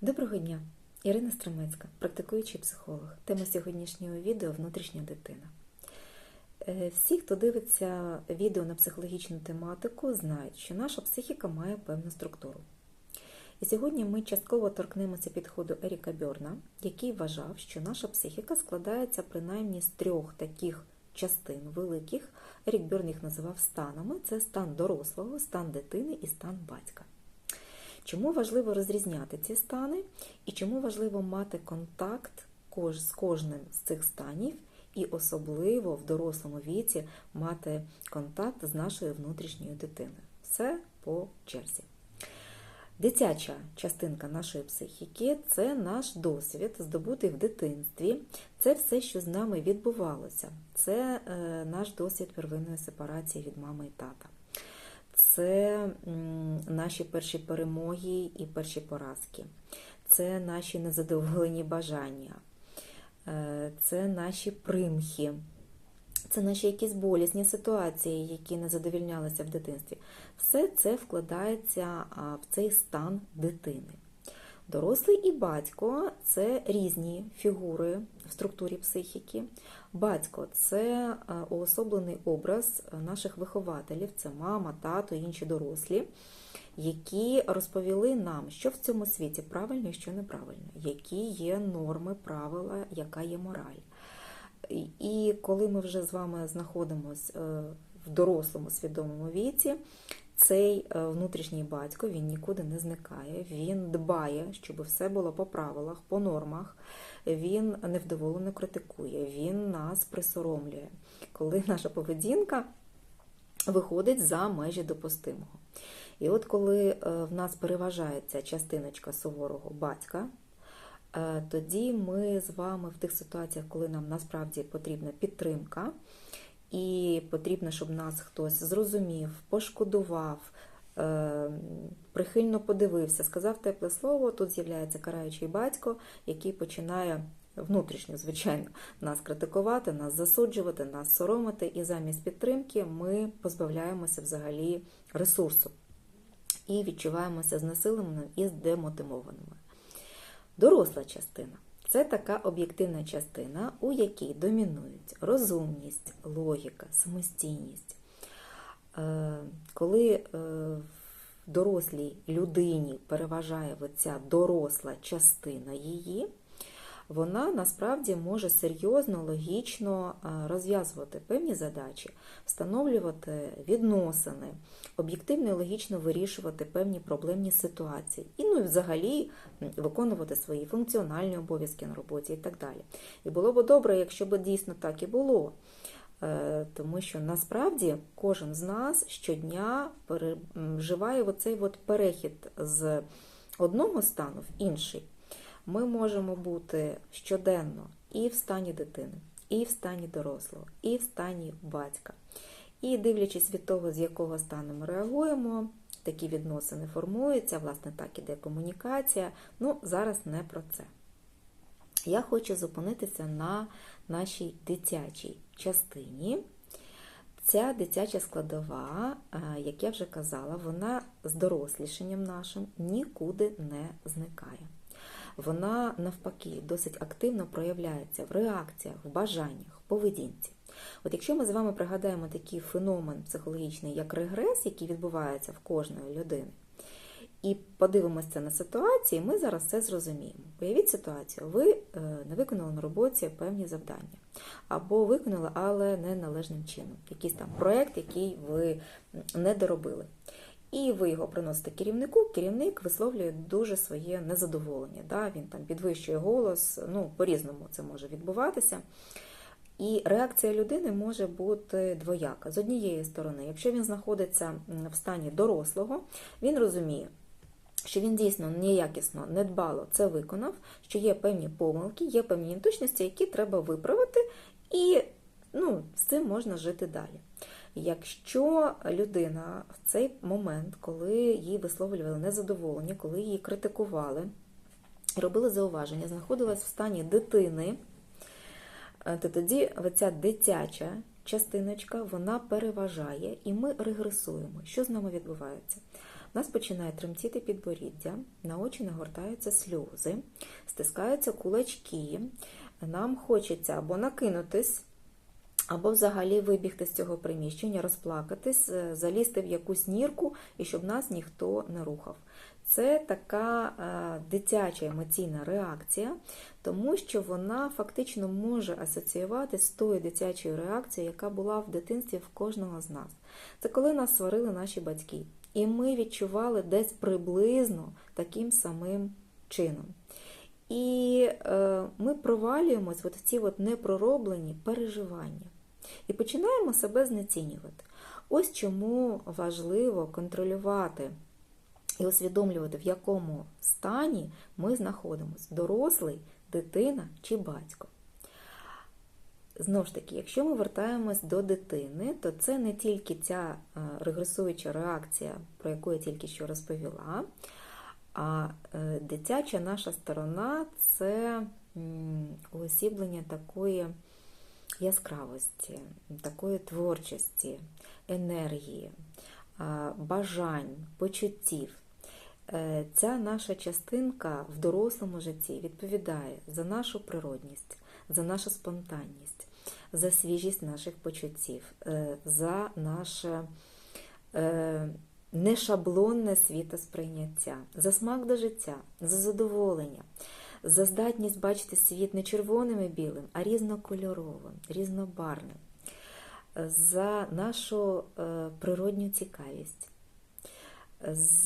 Доброго дня! Ірина Стремецька, практикуючий психолог. Тема сьогоднішнього відео внутрішня дитина. Е, Всі, хто дивиться відео на психологічну тематику, знають, що наша психіка має певну структуру. І сьогодні ми частково торкнемося підходу Еріка Бьорна, який вважав, що наша психіка складається принаймні з трьох таких частин великих. Ерік Бьорн їх називав станами: це стан дорослого, стан дитини і стан батька. Чому важливо розрізняти ці стани і чому важливо мати контакт з кожним з цих станів, і особливо в дорослому віці мати контакт з нашою внутрішньою дитиною? Все по черзі. Дитяча частинка нашої психіки це наш досвід, здобутий в дитинстві. Це все, що з нами відбувалося. Це е, наш досвід первинної сепарації від мами і тата. Це наші перші перемоги і перші поразки. Це наші незадоволені бажання. Е, Це наші примхи. Це наші якісь болісні ситуації, які не задовільнялися в дитинстві. Все це вкладається в цей стан дитини. Дорослий і батько це різні фігури в структурі психіки. Батько це е, уособлений образ наших вихователів, це мама, тато, інші дорослі, які розповіли нам, що в цьому світі правильно і що неправильно, які є норми, правила, яка є мораль. І- І коли ми вже з вами знаходимося в дорослому свідомому віці, цей е, внутрішній батько він нікуди не зникає. Він дбає, щоб все було по правилах, по нормах. Він невдоволено критикує, він нас присоромлює, коли наша поведінка виходить за межі допустимого. І от коли е, в нас переважає ця частиночка суворого батька, е, тоді ми з вами в тих ситуаціях, коли нам насправді потрібна підтримка, і потрібно, щоб нас хтось зрозумів, пошкодував, е, прихильно подивився, сказав тепле слово, тут з'являється караючий батько, який починає внутрішньо, звичайно, нас критикувати, нас засуджувати, нас соромити, і замість підтримки ми позбавляємося взагалі ресурсу і відчуваємося знесиленими і здемотивованими. Доросла частина це така об'єктивна частина, у якій домінують розумність, логіка, самостійність. Е, Коли е, в дорослій людині переважає оця доросла частина її, вона насправді може серйозно, логічно е, розв'язувати певні задачі, встановлювати відносини, об'єктивно і логічно вирішувати певні проблемні ситуації, і ну взагалі виконувати свої функціональні обов'язки на роботі і так далі. І було б добре, якщо б дійсно так і було. Е, Тому що насправді кожен з нас щодня переживає оцей от перехід з одного стану в інший. Ми можемо бути щоденно і в стані дитини, і в стані дорослого, і в стані батька. І дивлячись від того, з якого стану ми реагуємо, такі відносини формуються, власне, так іде комунікація. Ну, зараз не про це. Я хочу зупинитися на нашій дитячій частині. Ця дитяча складова, е, як я вже казала, вона з дорослішенням нашим нікуди не зникає. Вона навпаки досить активно проявляється в реакціях, в бажаннях, в поведінці. От якщо ми з вами пригадаємо такий феномен психологічний, як регрес, який відбувається в кожної людини, і подивимося на ситуації, ми зараз це зрозуміємо. Уявіть ситуацію, ви е, не виконали на роботі певні завдання, або виконали, але не належним чином. Якийсь там проєкт, який ви не доробили. І ви його приносите керівнику, керівник висловлює дуже своє незадоволення. Да? Він там підвищує голос, ну, по-різному це може відбуватися. І реакція людини може бути двояка. З однієї сторони, якщо він знаходиться в стані дорослого, він розуміє, що він дійсно неякісно, недбало це виконав, що є певні помилки, є певні неточності, які треба виправити, і ну, з цим можна жити далі. Якщо людина в цей момент, коли їй висловлювали незадоволення, коли її критикували, робили зауваження, знаходилась в стані дитини, е, то тоді ця дитяча частиночка вона переважає, і ми регресуємо. Що з нами відбувається? У нас починає тремтіти підборіддя, на очі нагортаються сльози, стискаються кулачки, нам хочеться або накинутись, або взагалі вибігти з цього приміщення, розплакатись, е, залізти в якусь нірку і щоб нас ніхто не рухав. Це така е, дитяча емоційна реакція, тому що вона фактично може асоціюватися з тою дитячою реакцією, яка була в дитинстві в кожного з нас. Це коли нас сварили наші батьки. І ми відчували десь приблизно таким самим чином. І е, ми провалюємось от в ці от непророблені переживання. І починаємо себе знецінювати. Ось чому важливо контролювати і усвідомлювати, в якому стані ми знаходимося: дорослий, дитина чи батько. Знову ж таки, якщо ми вертаємось до дитини, то це не тільки ця е, регресуюча реакція, про яку я тільки що розповіла, а е, дитяча наша сторона це уосіблення такої яскравості, такої творчості, енергії, бажань, почуттів. Е, ця наша частинка в дорослому житті відповідає за нашу природність, за нашу спонтанність, за свіжість наших почуттів, е, за наше е, нешаблонне світосприйняття, за смак до життя, за задоволення, за здатність бачити світ не червоним і білим, а різнокольоровим, різнобарним, за нашу природню цікавість.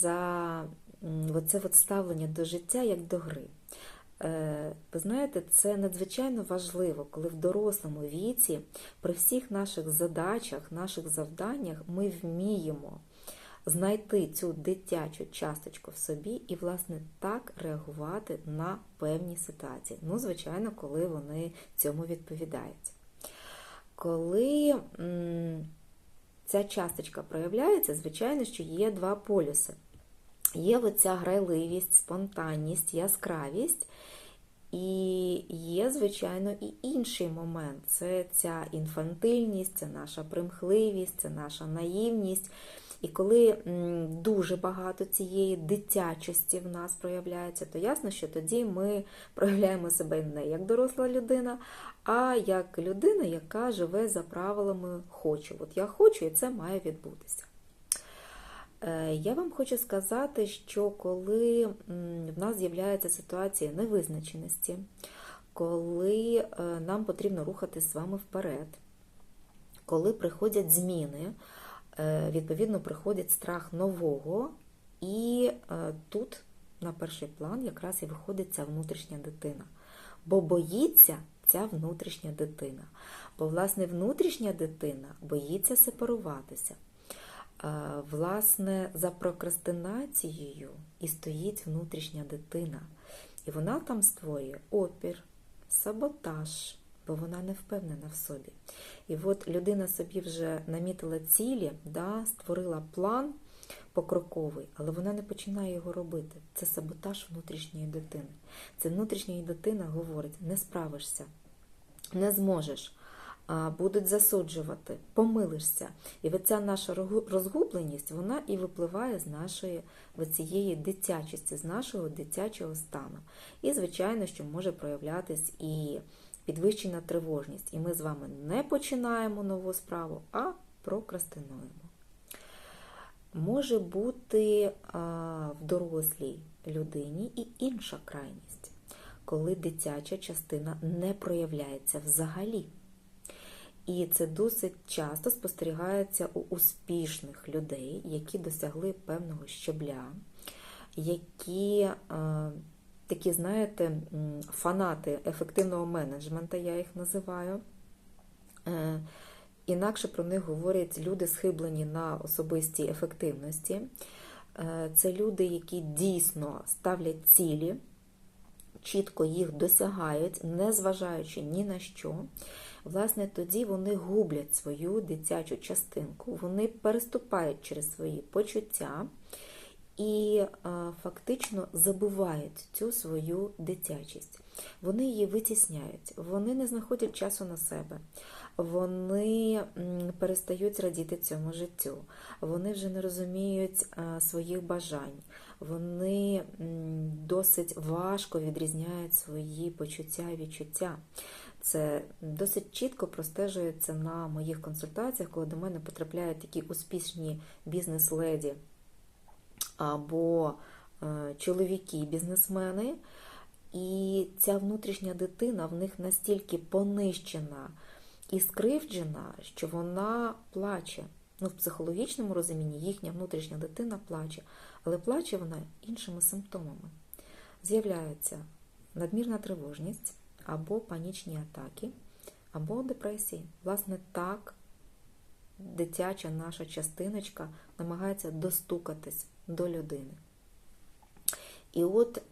За оце от ставлення до життя як до гри. Е, ви знаєте, це надзвичайно важливо, коли в дорослому віці, при всіх наших задачах, наших завданнях ми вміємо знайти цю дитячу часточку в собі і, власне, так реагувати на певні ситуації. Ну, звичайно, коли вони цьому відповідають. Коли ця часточка проявляється, звичайно, що є два полюси. Є оця грайливість, спонтанність, яскравість. І є, звичайно, і інший момент це ця інфантильність, це наша примхливість, це наша наївність. І коли дуже багато цієї дитячості в нас проявляється, то ясно, що тоді ми проявляємо себе не як доросла людина, а як людина, яка живе за правилами хочу. От я хочу, і це має відбутися. Е, я вам хочу сказати, що коли в нас з'являється ситуація невизначеності, коли е, нам потрібно рухатись з вами вперед, коли приходять зміни, відповідно, приходить страх нового, і тут на перший план якраз і виходить ця внутрішня дитина. Бо боїться ця внутрішня дитина. Бо, власне, внутрішня дитина боїться сепаруватися. Власне, за прокрастинацією і стоїть внутрішня дитина. І вона там створює опір, саботаж, бо вона не впевнена в собі. І от людина собі вже намітила цілі, да, створила план покроковий, але вона не починає його робити. Це саботаж внутрішньої дитини. Це внутрішня дитина говорить: не справишся, не зможеш будуть засуджувати, помилишся. І оця наша розгубленість, вона і випливає з нашої цієї дитячості, з нашого дитячого стану. І, звичайно, що може проявлятись і підвищена тривожність. І ми з вами не починаємо нову справу, а прокрастинуємо. Може бути в дорослій людині і інша крайність, коли дитяча частина не проявляється взагалі. І це досить часто спостерігається у успішних людей, які досягли певного щабля, які такі, знаєте, фанати ефективного менеджменту, я їх називаю. Е, інакше про них говорять люди, схиблені на особистій ефективності. Е, це люди, які дійсно ставлять цілі, чітко їх досягають, не зважаючи ні на що власне, тоді вони гублять свою дитячу частинку, вони переступають через свої почуття і фактично забувають цю свою дитячість. Вони її витісняють, вони не знаходять часу на себе. вони перестають радіти цьому життю, вони вже не розуміють е, своїх бажань, вони досить важко відрізняють свої почуття і відчуття. Це досить чітко простежується на моїх консультаціях, коли до мене потрапляють такі успішні бізнес-леді або е, чоловіки-бізнесмени, і ця внутрішня дитина в них настільки понищена і скривджена, що вона плаче. Ну, в психологічному розумінні їхня внутрішня дитина плаче, але плаче вона іншими симптомами. З'являється надмірна тривожність або панічні атаки, або депресії. Власне, так дитяча наша частиночка намагається достукатись до людини. І от,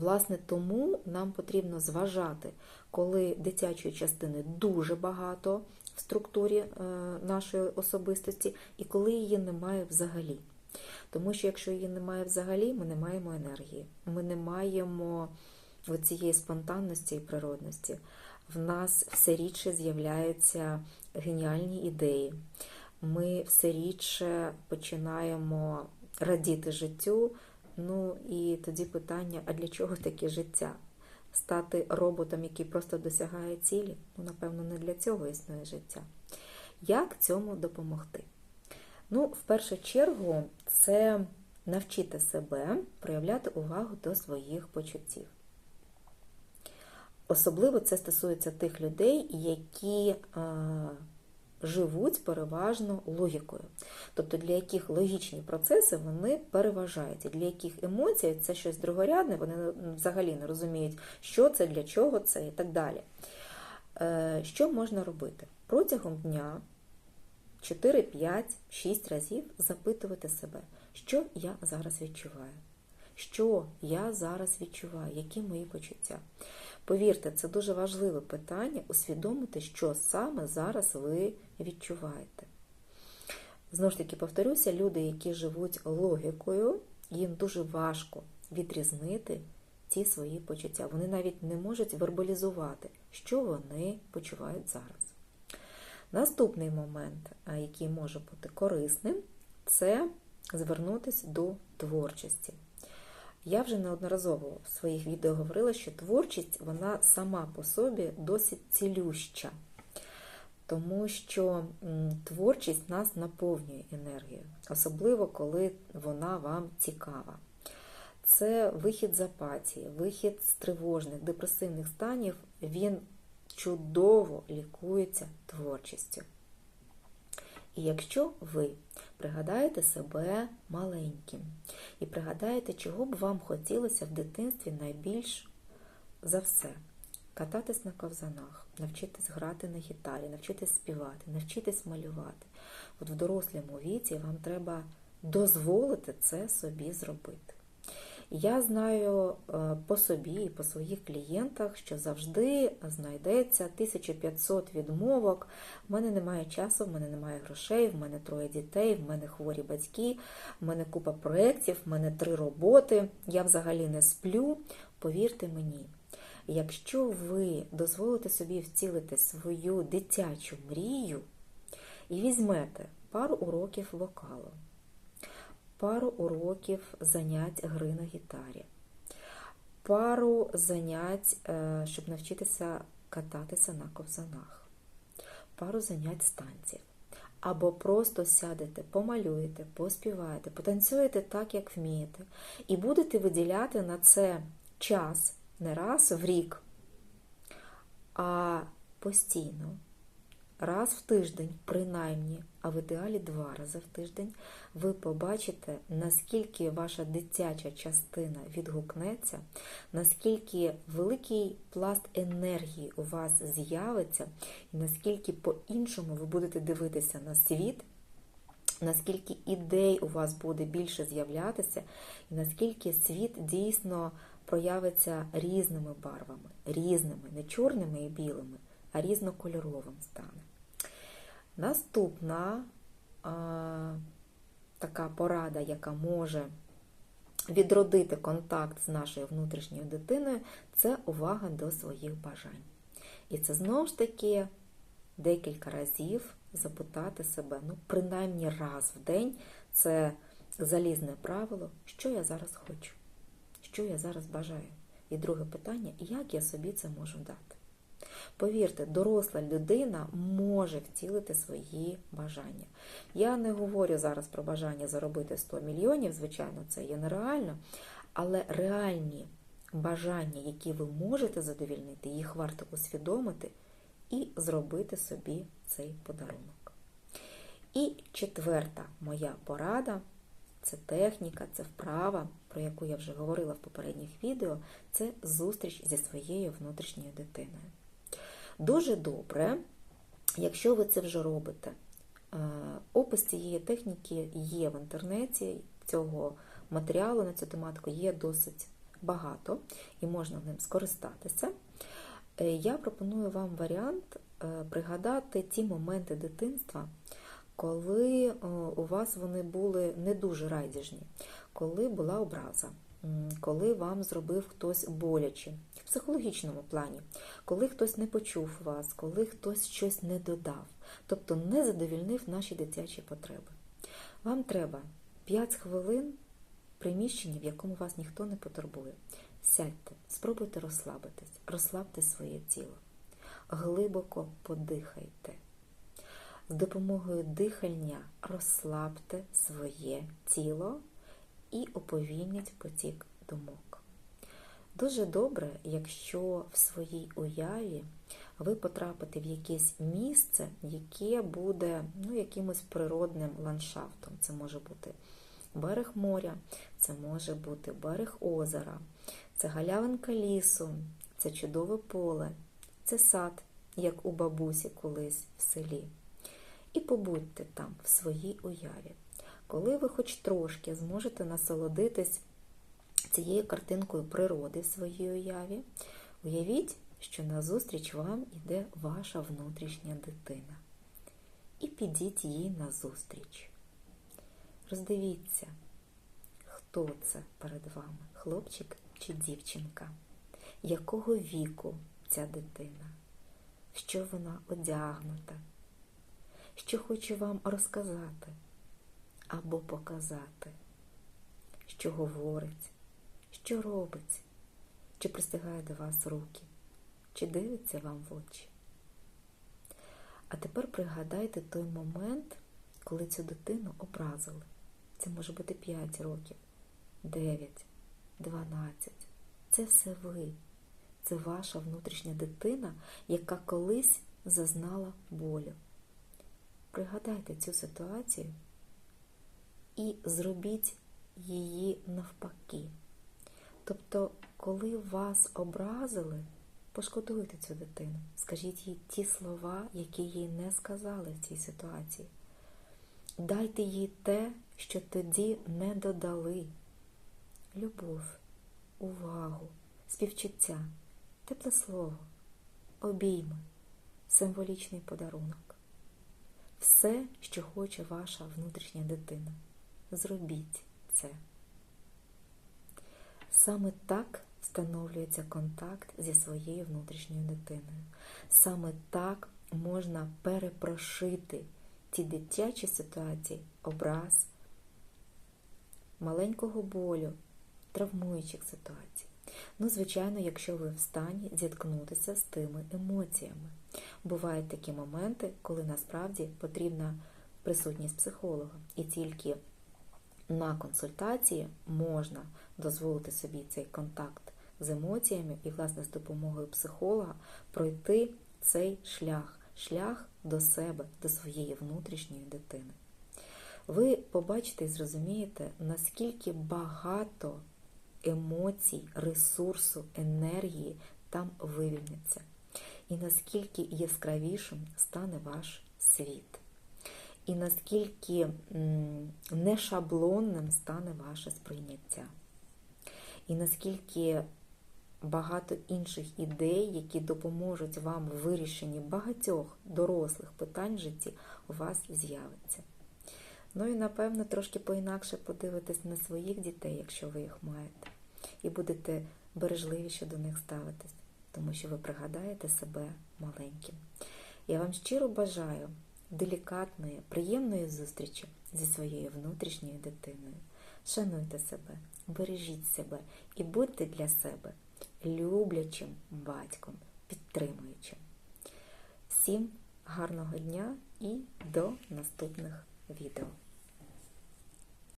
власне, тому нам потрібно зважати, коли дитячої частини дуже багато в структурі е, нашої особистості, і коли її немає взагалі. Тому що якщо її немає взагалі, ми не маємо енергії, ми не маємо цієї спонтанності і природності. В нас все рідше з'являються геніальні ідеї. Ми все рідше починаємо радіти життю. Ну і тоді питання: а для чого таке життя? Стати роботом, який просто досягає цілі? Ну, напевно, не для цього існує життя. Як цьому допомогти? Ну, в першу чергу, це навчити себе проявляти увагу до своїх почуттів. Особливо це стосується тих людей, які живуть переважно логікою. Тобто для яких логічні процеси вони переважають, і для яких емоції це щось другорядне, вони взагалі не розуміють, що це, для чого це і так далі. Е, що можна робити? Протягом дня 4, 5, 6 разів запитувати себе, що я зараз відчуваю. Що я зараз відчуваю, які мої почуття? Повірте, це дуже важливе питання усвідомити, що саме зараз ви відчуваєте. Знову ж таки, повторюся, люди, які живуть логікою, їм дуже важко відрізнити ці свої почуття. Вони навіть не можуть вербалізувати, що вони почувають зараз. Наступний момент, який може бути корисним, це звернутися до творчості. Я вже неодноразово в своїх відео говорила, що творчість вона сама по собі досить цілюща, тому що творчість нас наповнює енергією, особливо коли вона вам цікава. Це вихід з апатії, вихід з тривожних, депресивних станів, він чудово лікується творчістю. І якщо ви пригадаєте себе маленьким і пригадаєте, чого б вам хотілося в дитинстві найбільш за все, кататись на ковзанах, навчитись грати на гітарі, навчитись співати, навчитись малювати. От в дорослому віці вам треба дозволити це собі зробити. Я знаю е, по собі і по своїх клієнтах, що завжди знайдеться 1500 відмовок. В мене немає часу, в мене немає грошей, в мене троє дітей, в мене хворі батьки, в мене купа проєктів, в мене три роботи. Я взагалі не сплю. Повірте мені, якщо ви дозволите собі вцілити свою дитячу мрію і візьмете пару уроків вокалу пару уроків занять гри на гітарі, пару занять, е, щоб навчитися кататися на ковзанах, пару занять станців. Або просто сядете, помалюєте, поспіваєте, потанцюєте так, як вмієте, і будете виділяти на це час не раз в рік, а постійно. Раз в тиждень, принаймні, а в ідеалі два рази в тиждень, ви побачите, наскільки ваша дитяча частина відгукнеться, наскільки великий пласт енергії у вас з'явиться, і наскільки по-іншому ви будете дивитися на світ. Наскільки ідей у вас буде більше з'являтися, і наскільки світ дійсно проявиться різними барвами, різними, не чорними і білими, а різнокольоровим стане. Наступна а, така порада, яка може відродити контакт з нашою внутрішньою дитиною, це увага до своїх бажань. І це знову ж таки декілька разів запитати себе, ну, принаймні раз в день, це залізне правило, що я зараз хочу, що я зараз бажаю. І друге питання, як я собі це можу дати. Повірте, доросла людина може втілити свої бажання. Я не говорю зараз про бажання заробити 100 мільйонів, звичайно, це є нереально, але реальні бажання, які ви можете задовільнити, їх варто усвідомити і зробити собі цей подарунок. І четверта моя порада це техніка, це вправа, про яку я вже говорила в попередніх відео, це зустріч зі своєю внутрішньою дитиною. Дуже добре, якщо ви це вже робите. Е, опис цієї техніки є в інтернеті, цього матеріалу на цю тематику є досить багато і можна ним скористатися. Е, я пропоную вам варіант е, пригадати ті моменти дитинства, коли у вас вони були не дуже райдіжні, коли була образа, коли вам зробив хтось боляче, в психологічному плані, коли хтось не почув вас, коли хтось щось не додав, тобто не задовільнив наші дитячі потреби. Вам треба 5 хвилин приміщення, в якому вас ніхто не потурбує. Сядьте, спробуйте розслабитись, розслабте своє тіло, глибоко подихайте. З допомогою дихання розслабте своє тіло і уповільніть потік думок. Дуже добре, якщо в своїй уяві ви потрапите в якесь місце, яке буде ну, якимось природним ландшафтом. Це може бути берег моря, це може бути берег озера, це галявинка лісу, це чудове поле, це сад, як у бабусі колись в селі. І побудьте там, в своїй уяві. Коли ви хоч трошки зможете насолодитись цією картинкою природи в своїй уяві, уявіть, що назустріч вам іде ваша внутрішня дитина. І підіть їй назустріч. Роздивіться, хто це перед вами, хлопчик чи дівчинка, якого віку ця дитина, що вона одягнута, що хоче вам розказати або показати, що говорить, що робить, чи пристигає до вас руки, чи дивиться вам в очі. А тепер пригадайте той момент, коли цю дитину образили. Це може бути 5 років, 9, 12. Це все ви. Це ваша внутрішня дитина, яка колись зазнала болю. Пригадайте цю ситуацію і зробіть її навпаки. Тобто, коли вас образили, пошкодуйте цю дитину, скажіть їй ті слова, які їй не сказали в цій ситуації. Дайте їй те, що тоді не додали. Любов, увагу, співчуття, тепле слово, обійми, символічний подарунок. Все, що хоче ваша внутрішня дитина. Зробіть це. Саме так встановлюється контакт зі своєю внутрішньою дитиною. Саме так можна перепрошити ті дитячі ситуації, образ, маленького болю, травмуючих ситуацій. Ну, звичайно, якщо ви в стані зіткнутися з тими емоціями. Бувають такі моменти, коли насправді потрібна присутність психолога. І тільки на консультації можна дозволити собі цей контакт з емоціями і, власне, з допомогою психолога пройти цей шлях, шлях до себе, до своєї внутрішньої дитини. Ви побачите і зрозумієте, наскільки багато емоцій, ресурсу, енергії там вивільниться, і наскільки яскравішим стане ваш світ і наскільки нешаблонним стане ваше сприйняття. І наскільки багато інших ідей, які допоможуть вам в вирішенні багатьох дорослих питань в житті, у вас з'явиться. Ну і, напевно, трошки поінакше подивитись на своїх дітей, якщо ви їх маєте, і будете бережливіше до них ставитись, тому що ви пригадаєте себе маленьким. Я вам щиро бажаю делікатної, приємної зустрічі зі своєю внутрішньою дитиною. Шануйте себе, бережіть себе і будьте для себе люблячим батьком, підтримуючим. Всім гарного дня і до наступних відео.